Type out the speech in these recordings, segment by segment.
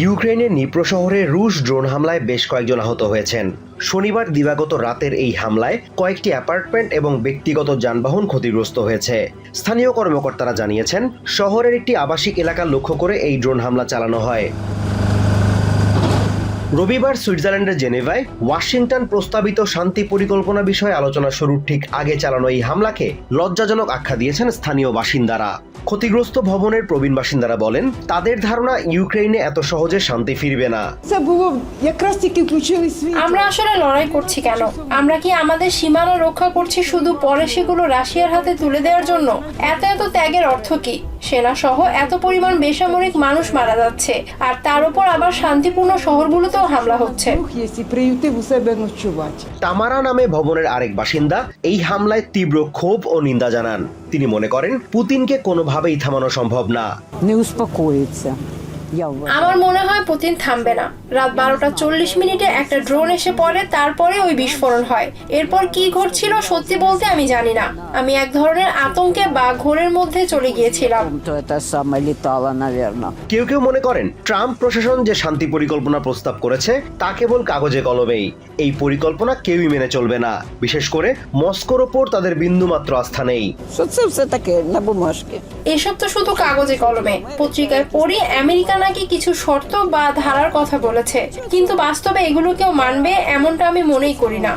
ইউক্রেনের নিপ্রো শহরে রুশ ড্রোন হামলায় বেশ কয়েকজন আহত হয়েছেন। শনিবার দিবাগত রাতের এই হামলায় কয়েকটি অ্যাপার্টমেন্ট এবং ব্যক্তিগত যানবাহন ক্ষতিগ্রস্ত হয়েছে। স্থানীয় কর্মকর্তারা জানিয়েছেন, শহরের একটি আবাসিক এলাকা লক্ষ্য করে এই ড্রোন হামলা চালানো হয়। রবিবার সুইজারল্যান্ডের জেনেভায় ওয়াশিংটন প্রস্তাবিত শান্তি পরিকল্পনা বিষয়ে আলোচনা শুরুর ঠিক আগে চালানো এই হামলাকে লজ্জাজনক আখ্যা দিয়েছেন স্থানীয় বাসিন্দারা। ক্ষতিগ্রস্ত ভবনের প্রবীণ বাসিন্দারা বলেন তাদের ধারণা ইউক্রেনে এত সহজে শান্তি ফিরবে না। আমরা আসলে লড়াই করছি কেন? আমরা কি আমাদের সীমানা রক্ষা করছি শুধু পরে সেগুলো রাশিয়ার হাতে তুলে দেওয়ার জন্য? এত এত ত্যাগের অর্থ কি? সেনাসহ এত পরিমাণ বেসামরিক মানুষ মারা যাচ্ছে। আর তার উপর আবার শান্তিপূর্ণ শহরগুলোতেও হামলা হচ্ছে। তামারা নামে ভবনের আরেক বাসিন্দা এই হামলায় তীব্র ক্ষোভ ও নিন্দা জানান। তিনি মনে করেন পুতিনকে কোনোভাবেই থামানো সম্ভব না। আমার মনে হয় পুতিন থামবে না। রাত বারোটা চল্লিশ মিনিটে একটা ড্রোন এসে পড়ে তারপরে ওই বিস্ফোরণ হয়। এরপর কি ঘটছিল সত্যি বলতে আমি জানি না। আমি এক ধরনের আতঙ্কে বা ঘোরের মধ্যে চলে গিয়েছিলাম। কেউ কেউ মনে করেন ট্রাম্প প্রশাসন যে শান্তি পরিকল্পনা প্রস্তাব করেছে তা কেবল কাগজে কলমেই। এই পরিকল্পনা কেউই মেনে চলবে না। বিশেষ করে মস্কোর ওপর তাদের বিন্দুমাত্র আস্থা নেই। এসব তো শুধু কাগজে কলমে। পত্রিকায় পড়ি আমেরিকান নাকি কিছু শর্ত বা ধারার কথা বলেছে। কিন্তু বাস্তবে এগুলো কেউ মানবে এমনটা আমি মনেই করি না।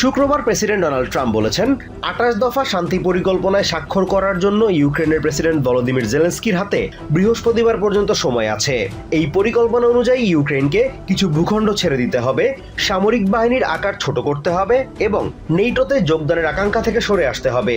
শুক্রবার প্রেসিডেন্ট ডোনাল্ড ট্রাম্প বলেছেন আঠাশ দফা শান্তি পরিকল্পনায় স্বাক্ষর করার জন্য ইউক্রেনের প্রেসিডেন্ট ভলোদিমির জেলেন্সকির হাতে বৃহস্পতিবার পর্যন্ত সময় আছে। এই পরিকল্পনা অনুযায়ী ইউক্রেনকে কিছু ভূখণ্ড ছেড়ে দিতে হবে সামরিক বাহিনীর আকার ছোট করতে হবে এবং নেইটোতে যোগদানের আকাঙ্ক্ষা থেকে সরে আসতে হবে।